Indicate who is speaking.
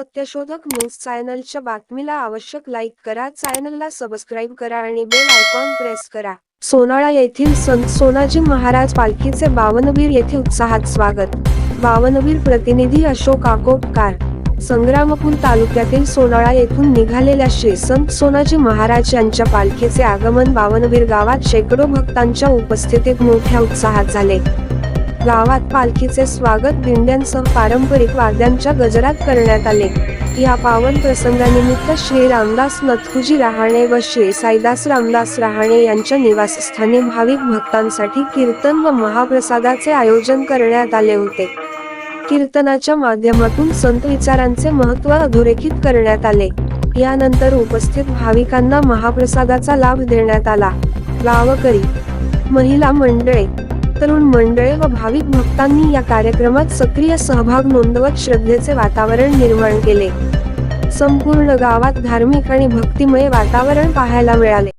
Speaker 1: सत्यशोधक न्यूज चॅनलच्या बातमीला आवश्यक लाईक करा. चॅनलला सबस्क्राईब करा आणि बेल आयकॉन प्रेस करा. सोनाळा येथील संत सोनाजी महाराज पालखीचे बावनवीर येथे उत्साहात स्वागत. बावनवीर प्रतिनिधी अशोक आकोटकार संग्रामपूर तालुक्यातील सोनाळा येथून निघालेल्या श्री संत सोनाजी महाराज यांच्या पालखीचे आगमन बावनवीर गावात शेकडो भक्तांच्या उपस्थितीत मोठ्या उत्साहात झाले. गावात पालखीचे स्वागत दिंड्यांसह पारंपरिक वाद्यांच्या गजरात करण्यात आले. या पावन प्रसंगानिमित्त श्री रामदास नथुजी रहाणे व श्री साईदास रामदास रहाणे यांच्या निवासस्थानी भाविक भक्तांसाठी कीर्तन व महाप्रसादाचे आयोजन करण्यात आले होते. कीर्तनाच्या माध्यमातून संत विचारांचे महत्त्व अधोरेखित करण्यात आले. यानंतर उपस्थित भाविकांना महाप्रसादाचा लाभ देण्यात आला. गावकरी महिला मंडळे तरुण मंडळे व भाविक भक्तांनी या कार्यक्रमात सक्रिय सहभाग नोंदवत श्रद्धेचे वातावरण निर्माण केले. संपूर्ण गावात धार्मिक आणि भक्तिमय वातावरण पाहायला मिळाले.